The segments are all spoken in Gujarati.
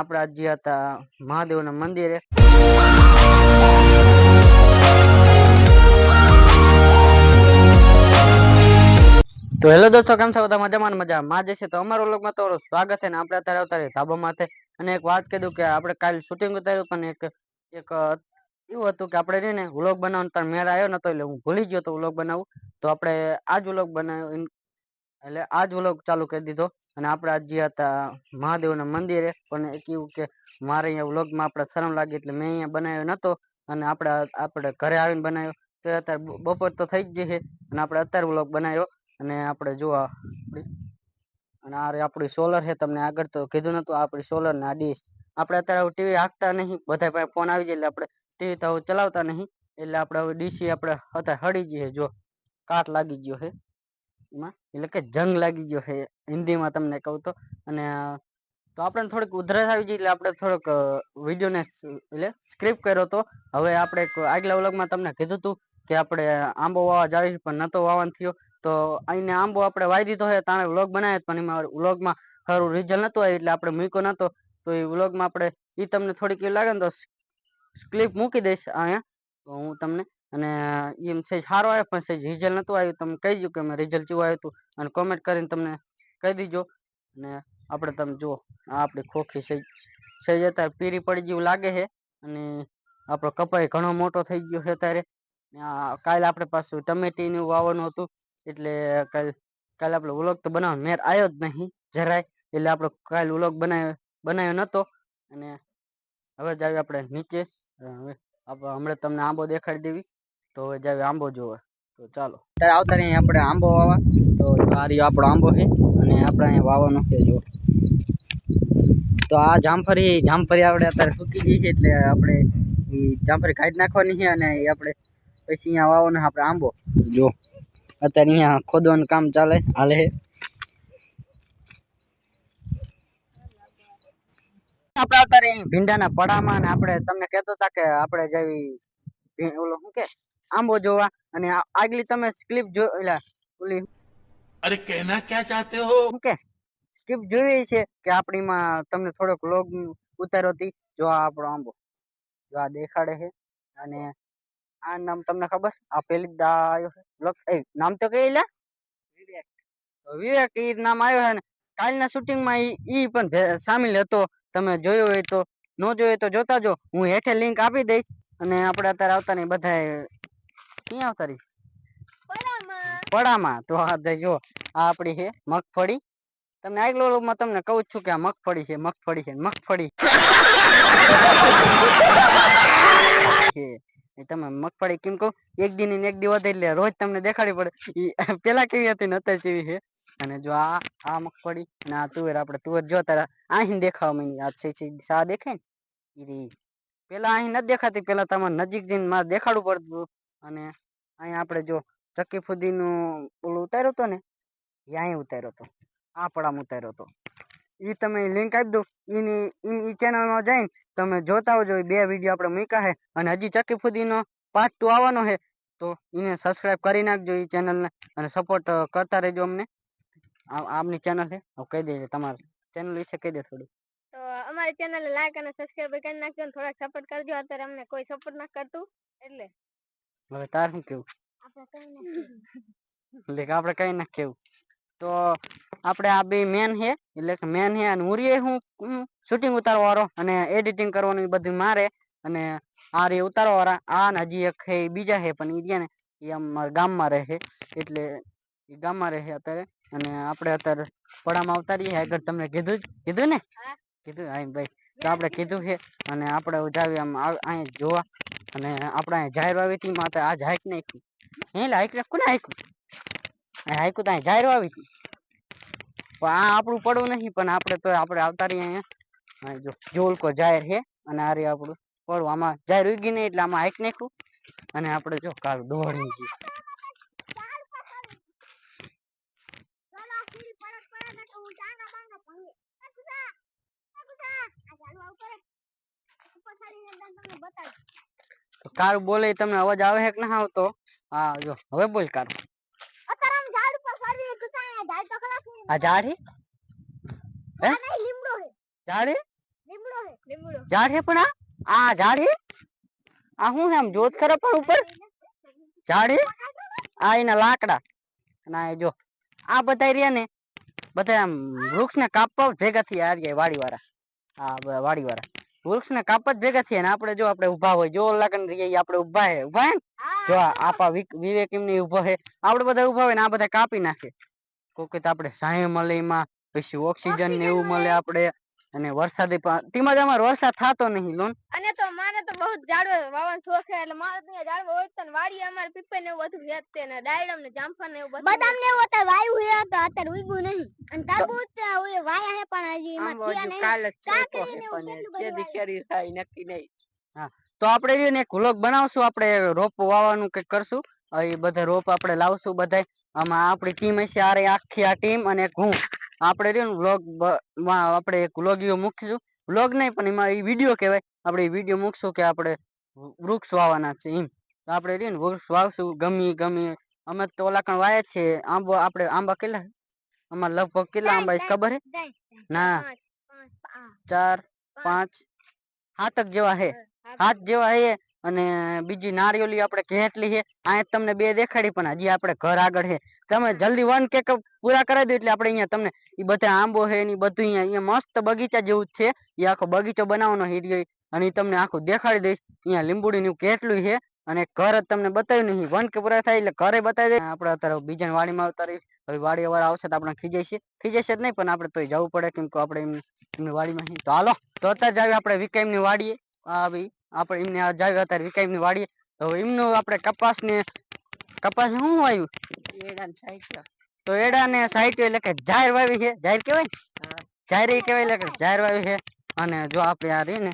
આપણે જે હતા મહાદેવના મંદિરે. તો હેલો દોસ્તો, કેમ છો? બધા મજામાં મજા માં જશે તો અમારો લોકમાં તમારું સ્વાગત છે ને આપણે અત્યારે અવતારે ધાબા માથે અને એક વાત કીધું કે આપણે કાલ શૂટિંગ ઉતાર્યું પણ એક એક, એવું હતું કે આપણે છે ને વ્લોગ બનાવવાનો તાર મેળ આવ્યો નતો એટલે હું ભૂલી ગયો તો વ્લોગ બનાવું તો આપણે આજ વ્લોગ બનાવ્યો એટલે આજ વ્લોગ ચાલુ કરી દીધો. અને આપણે આજે હતા મહાદેવના મંદિરે, પણ એક એવું કે મારે અહીંયા વ્લોગમાં આપણે શરમ લાગી એટલે મેં અહીંયા બનાવ્યો નતો અને આપણે આપણે ઘરે આવીને બનાવ્યો. તો અત્યારે બપોર તો થઈ જ જશે અને આપણે અત્યારે વ્લોગ બનાવ્યો. અને આપણે જો અને આ આપણી સોલર છે, તમને આગળ તો કીધું નતું આપણી સોલર ને આ ડીશ આપણે અત્યારે ટીવી હાંકતા નહીં. બધા પાસે ફોન આવી જાય એટલે આપણે ટીવી તો ચલાવતા નહીં. એટલે આપણે હવે ડીસી આપણે અત્યારે હળી જઈએ જો કાટ લાગી ગયો છે. એમાં એટલે કે જંગ લાગી ગયો છે, હિન્દીમાં તમને કહું તો. અને, તો આપણે થોડીક ઉધરસ આવી ગઈ, એટલે આપણે થોડોક વિડીયોને એટલે સ્ક્રિપ્ટ કર્યો તો. હવે આપણે આગલા વ્લોગમાં તમને કીધું હતું કે આપણે આંબો વાવા જાવી પણ નતો વાવાન થયો. તો અહીંને આંબો આપણે વાવી દીધો છે, તાણે વ્લોગ બનાવ્યો પણ એમાં વ્લોગમાં સારું રિઝલ્ટ નતું આવ્યું, એટલે આપણે મૂક્યો નતો. તો એ વ્લોગમાં આપણે એ તમને થોડીક એવું લાગે ને તો ક્લિપ મૂકી દઈશ અહીંયા. તો હું તમને અને એમ સહેજ સારો આવ્યો પણ સેજ રિઝલ્ટ નહોતું આવ્યું, તમે કહી દઉં કે મેં રિઝલ્ટ કેવું આવ્યું હતું અને કોમેન્ટ કરીને તમને કહી દીજો. અને આપણે તમે જુઓ, આ આપણી ખોખી સેજ સેજ અત્યારે પીરી પડી જેવું લાગે છે, અને આપણો કપાઈ ઘણો મોટો થઈ ગયો છે અત્યારે. કાલે આપણે પાછું ટમેટીનું વાવવાનું હતું, એટલે કાલ, કાલે આપણે વ્લોગ તો બનાવવાનો, મેર આવ્યો જ નહીં, જરાય. એટલે આપણો કાલે વ્લોગ બનાવ્યો બનાવ્યો નહોતો અને હવે જ જાવી આપણે નીચે, હવે આપણે હમણાં તમને આંબો દેખાડી દેવી. તો જાવી આંબો જોવા. તો ચાલો. ત્યારે આવતા રહી આપણે આંબો વાવા તો આ આપણો આંબો છે. અને આપણે અહીંયા વાવવાનો છે જો. તો આ જામફળી જામફળી આપણે અત્યારે સૂકી ગઈ છે એટલે આપણે જામફરી કાઢી નાખવાની છે અને આપણે પછી અહીંયા વાવવાનો આપણે આંબો. જો. અત્યારે અહીંયા ખોદવાનું કામ ચાલે, હાલે છે. સપડાવતા રહી ભીંડાના પડામાં ને આપણે તમને કહેતો હતા કે આપણે જેવી ઓલો શું કે? આંબો જોવા અને આગલી તમે ક્લિપ જો એટલે ઓલી અરે કહેના ક્યાં ચાહતે હો? કે? ક્લિપ જોઈ છે કે આપણીમાં તમને થોડોક લોગ ઉતારો હતી. જો આ આપણો આંબો. જો આ દેખાડે છે અને આ નામ તમને ખબર? આ પેલી દા લોક એ નામ તો કઈ લે વિવેક. વિવેક એ નામ આવ્યો છે ને કાલના શૂટિંગમાં એ પણ સામેલ હતો. તમે જોયો હોય તો, ન જોયો તો જોતા જો હું હેઠે લિંક આપી દઈશ અને આપણે અત્યારે આવતા નહીં બધા ક્યાં આવતા રહી પડામાં. તો આ જો, આ આપણી છે મગફળી. તમને આગલો માં તમને કહું છું કે આ મગફળી છે મગફળી છે, મગફળી. તમે મગફળી કેમ કહું? એક દિન એક દિવસ એટલે રોજ તમને દેખાડી પડે. પેલા કેવી હતી ને અત્યારે કેવી છે? અને જો આ આ મગફળી અને આ તુવેર આપણે, તુવેર જો તારા અહીં દેખાવા માંડી આ છે સા દેખાય ને? રહી. પેલા અહીં નથી દેખાતી, પેલા તમારે નજીક જઈને મારે દેખાડવું પડતું અને અહીંયા આપણે જો ચક્કી ફુદીનું ઓલું ઉતાર્યો હતો ને એ અહીં ઉતાર્યો હતો. આ પડામાં ઉતાર્યો હતો. એ તમે લિંક આપી દો એની એ ચેનલમાં જઈને તમે જોતા ઈ બે વીડિયો આપણે મૂક્યા છે અને હજી ચક્કી ફુદીનો પાર્ટ ટુ આવવાનો છે તો એને સબસ્ક્રાઇબ કરી નાખજો એ ચેનલને અને સપોર્ટ કરતા રહેજો અમને. આ આમની ચેનલ છે? કહી દેજો તમારે. ચેનલ વિશે કહી દે થોડું. તો અમારી ચેનલ લાઈક અને સબસ્ક્રાઇબ કરી નાખજો અને થોડાક સપોર્ટ કરજો. અત્યારે અમને કોઈ સપોર્ટ ના કરતું એટલે. હવે તાર શું કેવું. એટલે કે આપણે કઈ ના કેવું. તો આપણે આ બે મેન છે. એટલે કે મેન છે અને ઉરીએ હું શૂટિંગ ઉતારવા વાળો અને એડિટિંગ કરવાનું બધું મારે. અને આ રે ઉતારવા વાળા આ ને હજી એક છે બીજા છે પણ એ ને એ અમારા ગામમાં રહે છે. એટલે એ ગામમાં રહે અત્યારે. અને આપણે અત્યારે પડામાં અવતારીએ આગળ તમને કીધું જ કીધું ને? કીધું? આઈ ભાઈ. તો આપણે કીધું છે અને આપણે જાવી આમ અહીંયા જોવા. અને આપણે અહીંયા જાહેર આવી હતી માતા આજ હાઈક નાખ્યું હે લે હાઈક કોને હાઈકું? અહીં હાઈકું તો અહીં જાહેર આવી હતી પણ આ આપણું પડવું નહીં પણ આપણે તો આપણે આવતા રહીએ અહીંયા જો જોલકો જાહેર છે અને આ રે આપણું પડવું. આમાં જાહેર ઉગી નહીં એટલે આમાં હાઈક નાખ્યું. અને આપણે જો કાલ દોડી ગયું ચાલો આ સીડી પરત પરત ને તો હું ટાંગા બાંગા ભાંગી. એ કુસા, એ કુસા. આ ઝાડુ આવું કરે. ઉપર ચાલીને એકદમ તમને બતાવું. તો કારું બોલે ઈ તમને અવાજ આવે છે કે ના આવતો હા જો હવે બોલ કારું અત્યારે આમ ઝાડ ઉપર ચડીએ, કુસા, અહીંયા ઝાડ તો ખરા છે. આ ઝાડ હે હે? આ નહીં, લીમડો છે. ઝાડ હે લીમડો હે લીમડો ઝાડ હે પણ આ આ ઝાડ હે આ શું છે આમ જોત ખરા પણ ઉપર ઝાડ હે આ એના લાકડા અને આ જો આ બધા રહ્યા ને બધા આમ વૃક્ષ ને કાપવા ભેગા થયા આ વાડી વાળા હા વાડી વાળા વૃક્ષ ને કાપવા જ ભેગા થયા ને આપણે જો આપણે ઊભા હોય જો લગન રહીએ આપણે ઊભા હે ઊભા હે ને? જો આપા વિક- વિવેક એમની ઊભા હે. આપણે બધા ઊભા હોય ને આ બધા કાપી નાખે. કોઈક તો આપણે સાંય મળે એમાં પછી ઓક્સિજન ને એવું મળે. આપણે. અને વરસાદી તેમાં જ અમારે વરસાદ થતો નહીં લોન. અને તો મારે તો બહુ ઝાડવા વાવવાનો શોખ એટલે મારે ત્યાં ઝાડવા હોય તો વાડી અમાર પીપર ને એવું બધું હેત તે ને ડાયડમ ને જામફળ ને એવું બધું બદામ ને એવું વાયુ હે તો અત્યારે ઉગ્યું નહીં. અને તરબૂચ ઓય વાયા હે પણ હજી એમાં થયા નહીં. કાકડી ને એવું નક્કી નહીં. હા તો આપણે રહ્યું ને એક વ્લોગ બનાવશું આપણે રોપ વાવવાનું કંઈક કરશું. એ બધા રોપ આપણે લાવશું બધાય. આમાં આપણી ટીમ હશે આરે આખી આ ટીમ અને હું. આપણે રહ્યું વ્લોગમાં આપણે એક વ્લોગીઓ મૂકીશું. વ્લોગ નહીં પણ એમાં એ વીડિયો કહેવાય. આપણે એ વીડિયો મૂકશું કે આપણે વૃક્ષ વાવવાના છે એમ. તો આપણે રહ્યું વૃક્ષ વાવશું ગમી ગમી અમે તો ઓલા કણ વાયા છે આંબો આપણે આંબા કેટલા? અમારે લગભગ કેટલા આંબા ખબર હે. ના. ચાર પાંચ. હાથક જેવા હે. હાથ જેવા હે. અને બીજી નારિયેલી આપણે કેટલી છે અહીંયા તમને બે દેખાડી, પણ હજી આપણે ઘર આગળ છે. તમે જલ્દી વન કેક પૂરા કરાવી દો, એટલે આપણે અહીંયા તમને એ બધા આંબો છે, ને બધું અહીંયા અહીંયા મસ્ત બગીચા જેવું જ છે. એ આખો બગીચો બનાવવાનો હીરી અને તમને આખું દેખાડી દઈશ. અહીંયા લીંબુડીનું કેટલું છે, અને ઘર જ તમને બતાવ્યું નહીં. વન કે પૂરા થાય એટલે ઘરે બતાવી દે. આપણે અત્યારે બીજાની વાડીમાં આવતા હવે વાડી વાળા આવશે તો આપણે ખીજાય છે જ નહીં, પણ આપણે તોય જવું પડે, કેમ કે આપણે એમની વાડીમાં. તો હાલો, તો અત્યારે જાવી આપણે વિકાઈમની વાડીએ. આ ભાઈ આપણે એમને આ જાવી અત્યારે વિકાઈમની વાડી તો એમનું આપણે કપાસ ને કપાસ શું આવ્યું તો એડા ને સાહિત્ય એટલે કે જાહેર વાવી છે. જાહેર કહેવાય જાહેર કહેવાય એટલે કે જાહેર વાવી છે. અને જો આપણે આ રહીને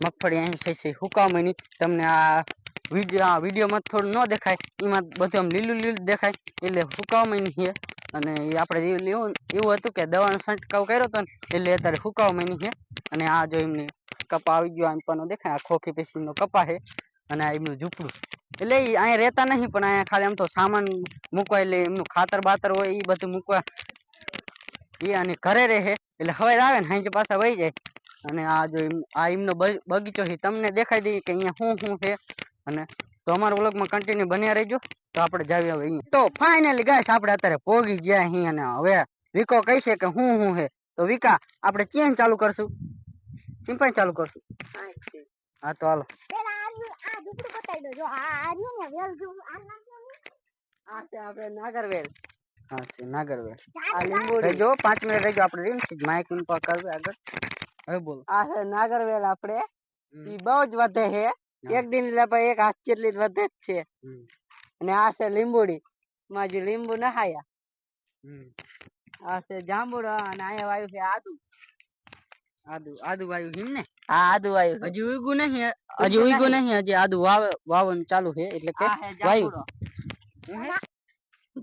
મગફળી અહીં છે છે હુકામણી તમને આ વીડિયો આ વિડીયોમાં થોડું ન દેખાય એમાં બધું આમ લીલું લીલું દેખાય એટલે હુકામણી છે. અને એ આપણે એવું એવું હતું કે દવાનો છંટકાવ કર્યો હતો ને એટલે અત્યારે હુકામણી છે. અને આ જો એમની કપા આવી ગયો, આમ પણ દેખાય, આ ખોખી પેશીનો કપા છે, અને આ એમનું ઝૂંપડું. એટલે એ અહીંયા રહેતા નહીં, પણ અહીંયા ખાલી આમ તો સામાન મૂકવા એટલે એમનું ખાતર બાતર હોય એ બધું મૂકવા. એ અને ઘરે રહે, એટલે હવે આવે ને હાંજે પાછા વહી જાય. અને આ જો આ એમનો બગીચો છે તમને દેખાઈ દઈએ કે અહીંયા શું શું છે. અને તો અમારા વ્લોગમાં કન્ટિન્યુ બન્યા રહેજો. તો આપણે જાવી હવે અહીંયા. તો ફાઇનલી ગાઈસ આપણે અત્યારે પોગી ગયા અહીં અને હવે વિકો કહી છે કે હું શું છે. તો વિકા, આપણે ચેન ચાલુ કરશું? ચિંપાઈ ચાલુ કરશું હા તો હાલો પેલા આ રહ્યું, આ ઝૂંપડું બતાવી દો જો આ આ રહ્યું ને વેલ ઝૂંપડું, આ નામ શું? આ છે આપણે નાગરવેલ હા છે નાગરવેલ ઝાડ ઝાડ. રહેજો પાંચ મિનિટ રહેજો આપણે રીમ માઇક ઉપર કરવે આગળ હવે બોલો આ છે નાગરવેલ આપણે હમ. ઈ બહુ જ વધે છે હા. એક દિન એટલે પછી એક હાથ જેટલી જ વધે જ છે હમ. અને આ છે લીંબુડી માં જે લીંબુ નહાયા હમ. આ છે જાંબુડો અને અહીંયા વાયુ છે આદુ આદુ આદુ વાયુ હિમ ને? આદુ વાયુ. હજી ઉગ્યું નહીં હજી ઉગ્યું નહીં હજી આદુ વાવ વાવવાનું ચાલુ છે એટલે કે વાયુ. જાંબુડો?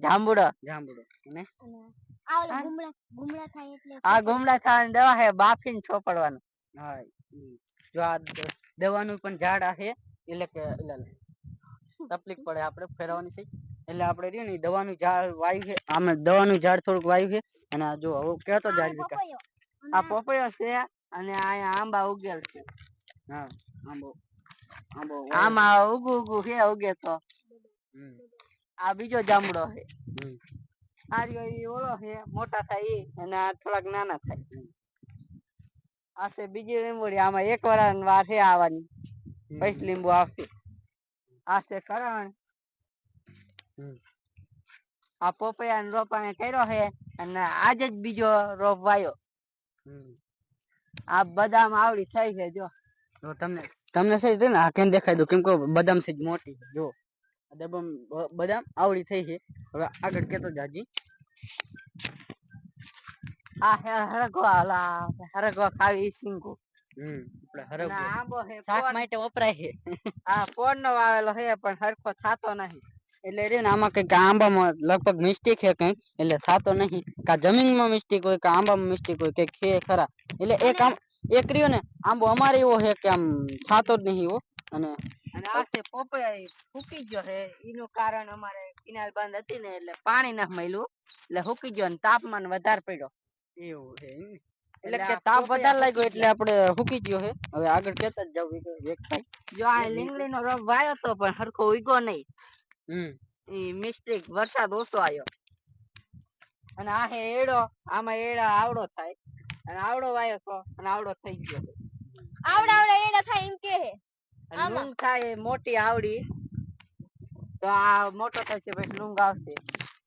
જાંબુડો. જાંબુડો. આ ગુમડા ગુમડા થાય એટલે આ ગુમડા થવાની દવા છે બાફીને ચોપડવાનું હા જો આ દવાનું પણ ઝાડ આ છે એટલે કે તકલીફ પડે આપણે ફેરવવાની છે. એટલે આપણે રહ્યું ને દવાનું ઝાડ વાયુ છે આમે દવાનું ઝાડ થોડુંક વાયુ છે અને જો હવે કેતો ઝાડ વિકાસ. આ પપૈયો છે અને અહીંયા આંબા ઉગેલ છે. હા આંબો આંબો આમાં ઉગુ ઉગુ હે ઉગે તો. આ બીજો જામડો છે. આ રહ્યો ઈ ઓલો છે મોટા થાય એ અને આ થોડાક નાના થાય. આ છે બીજી લીંબુડી આમાં એક વાર વાર છે આવવાની. પછી લીંબુ આવશે. આ છે કરણ. આ પોપૈયા રોપ કર્યો છે અને આજે જ બીજો રોપ વાયો. આ બદામ આવડી થઈ છે જો. તો તમને તમને છે ને આ કેમ દેખાય દો? કેમ કે બદામ છે મોટી જો. દબમ બદામ આવડી થઈ છે. હવે આગળ કેતો જાજી આ હે હરગવા આલા હરગવા ખાવી સિંગો હમ આપણે આંબો શાક માટે વપરાય છે. આ કોણ નો વાવેલો છે પણ હરખો થાતો નહીં. એટલે રે ને આમાં કંઈક આંબામાં લગભગ મિસ્ટેક છે કંઈક. એટલે થતો નહીં. કા જમીનમાં મિસ્ટેક હોય કા આંબામાં મિસ્ટેક હોય કંઈક છે ખરા. એટલે એક આમ એક રહ્યો ને આંબો અમારે એવો છે કે આમ થતો જ નહીં એવો અને અને આ છે પોપૈયા ફૂકી ગયો છે. એનું કારણ અમારે કિનાલ બંધ હતી ને એટલે પાણી ના મળ્યું. એટલે ફૂકી ગયો ને તાપમાન વધારે પડ્યો. એવું છે એટલે કે તાપ વધારે લાગ્યો એટલે આપણે હુકી ગયો હે હવે આગળ કેતા જ જાવ એક થાય જો આ લીંગડી નો રસ વાયો તો પણ હરખો ઉગ્યો નહીં. મિસ્ટેક વરસાદ ઓછો આવ્યો અને આ હે એડો આમાં એડા આવડો થાય. અને આવડો વાયો તો અને આવડો થઈ ગયો. આવડા આવડા એડા થાય એમ કે હે. આમાં? લૂંગ થાય મોટી આવડી. તો આ મોટો થશે પછી લૂંગ આવશે.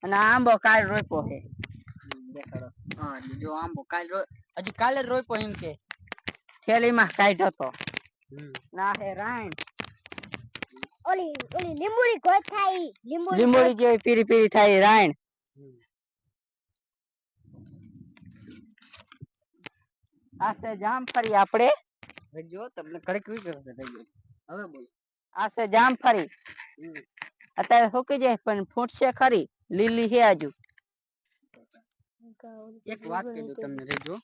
અને આંબો કાલ રોપ્યો હે. દેખાડો. હા જો આંબો કાલ રો- હજી કાલે રોપ્યો એમ કે. થેલીમાં કાઢ્યો તો. ના હે રાયણ. ઓલી ઓલી લીંબુડી ગોત થાય ઈ. લીંબુડી લીંબોડી જેવી પીરી પીરી થાય એ રાયણ આ છે જામફળી આપણે જો તમને કડક વી કરશે થઈ ગયો હવે બોલ આ છે જામફળી અત્યારે સુકી જાય પણ ફૂટશે ખરી લીલી છે હજુ એક વાત કીધું તમને રેજો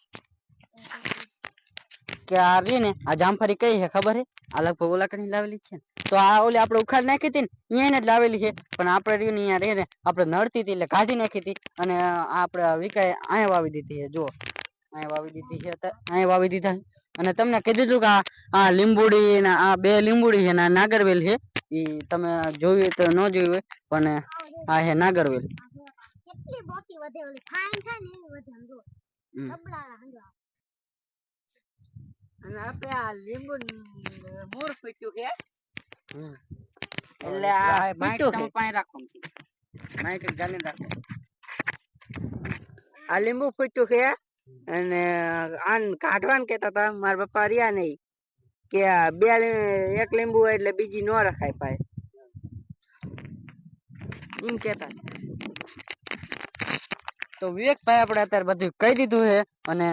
કે આ રી ને આ જામફળી કઈ છે ખબર હે? આ લગભગ ઓલા કણી લાવેલી છે. તો આ ઓલી આપણે ઉખાડ નાખી હતી ને અહીંયા જ લાવેલી છે. પણ આપણે રહ્યું અહીંયા રે ને આપણે નડતી હતી એટલે કાઢી નાખી હતી અને આપણે વિકાય અહીંયા વાવી દીધી છે જુઓ. અહીંયા વાવી દીધી છે અહીંયા વાવી દીધા અને તમને કીધું હતું કે આ લીંબુડી ને આ બે લીંબુડી છે ને નાગરવેલ છે. એ તમે જોયું તો ન જોયું હોય પણ આ છે નાગરવેલ. કેટલી મોટી વધે ઓલી ખાઈ ખાઈ ને એવી વધે આમ જો હમ. લબડાડા સમજો અને આપણે આ લીંબુ મૂળ ફૂટ્યું કે. એટલે આ ફૂટ્યું તમે છે. પાસે રાખો માઈક ગાલીને રાખો. આ લીંબુ ફૂટ્યું કે અને આન કાઢવાનું કેતા હતા મારા પપ્પા રહ્યા નહીં. કે બે એક લીંબુ હોય એટલે બીજી ન રખાય પાય એમ કેતા તો વિવેકભાઈ આપણે અત્યારે બધું કહી દીધું છે અને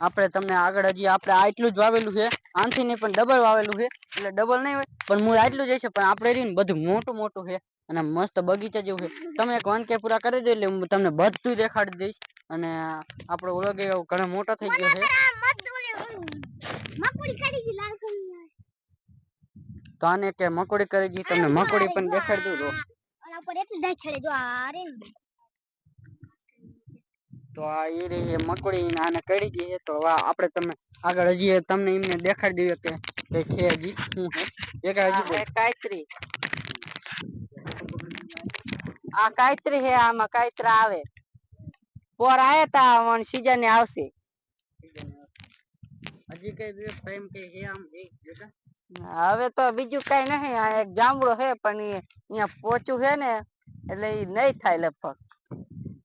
આપણે તમને આગળ હજી આપણે આટલું જ વાવેલું છે. આનથી નહીં પણ ડબલ વાવેલું છે. એટલે ડબલ નહીં હોય પણ મૂળ આટલું જ છે પણ આપણે રહીને બધું મોટું મોટું છે અને મસ્ત બગીચા જેવું છે. તમે એક વન કે પૂરા કરી દો એટલે હું તમને બધું દેખાડી દઈશ. અને આપણો ઓલો એવો ઘણો મોટો થઈ ગયો છે. તો આને કે મકોડી કરી ગઈ તમને મકોડી પણ દેખાડી દઉં જો તો આ એ રહી મકોડી આને કરી દઈએ. તો આપણે તમે આગળ હજી તમને એમને દેખાડી દઈએ કે કે છે હજી શું છે. એક હજી કાયત્રી આ કાયત્રી હે આમાં કાયત્રા આવે. પોર આયા તા વણ સીઝન આવશે. હજી કઈ દિવસ એમ કે હે આમ એક હવે તો બીજું કઈ નહીં આ એક જાંબળો હે પણ એ અહીંયા પોચું છે ને એટલે એ નહીં થાય લગભગ તમે જોઈશું એમ કરીને દેખાડી દો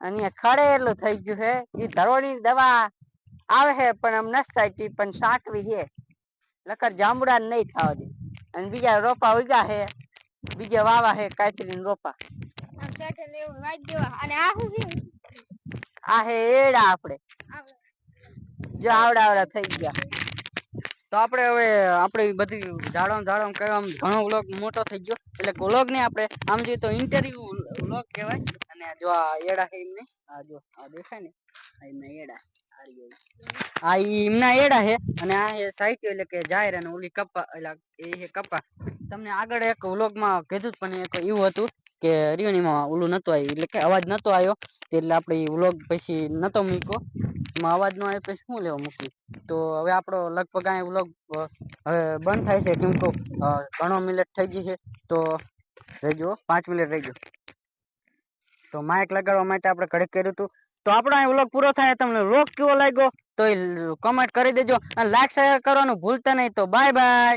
અને ખડેલું થઈ ગયું છે. એ ધરોની દવા આવે છે પણ આમ નથી સાચી પણ સાટવી છે. લકર જાંબુડા નહીં થવા દે. અને બીજા રોપા ઉગ્યા છે. બીજા વાવા છે કાતરી રોપા. આ હે એડા આપણે. જો આવડા આવડા થઈ ગયા. તો આપણે હવે આપણે બધી ઝાડો ઝાડો કહેવા ઘણો વ્લોગ મોટો થઈ ગયો. એટલે વ્લોગ ને આપણે, આમ જોઈએ તો ઇન્ટરવ્યુ વ્લોગ કહેવાય. અને જો આ એડા છે એમને, આ જો આ દેખાય ને, આ એમના એડા આ એમના એડા છે અને આ છે સાહિત્ય એટલે કે જાહેર અને ઓલી કપા એટલે એ છે કપા તમને આગળ એક વ્લોગમાં કીધું પણ એક એવું હતું કે રિયોનીમાં ઓલું નતો આવ્યું, એટલે કે અવાજ નતો આવ્યો, એટલે આપડે વ્લોગ પછી નતો મૂક્યો. એમાં અવાજ ન આવે પછી શું લેવા મૂકી તો હવે આપણો લગભગ આ વ્લોગ બંધ થાય છે, કેમ તો ઘણો મિનિટ થઈ ગઈ છે, તો રહેજો પાંચ મિનિટ રહેજો તો માઇક લગાડવા માટે આપણે ઘડે કર્યું હતું તો આપણો અહીં વ્લોગ પૂરો થાય તમને વ્લોગ કેવો લાગ્યો? તો એ કમેન્ટ કરી દેજો અને લાઈક શેર કરવાનું ભૂલતા નહીં, તો બાય બાય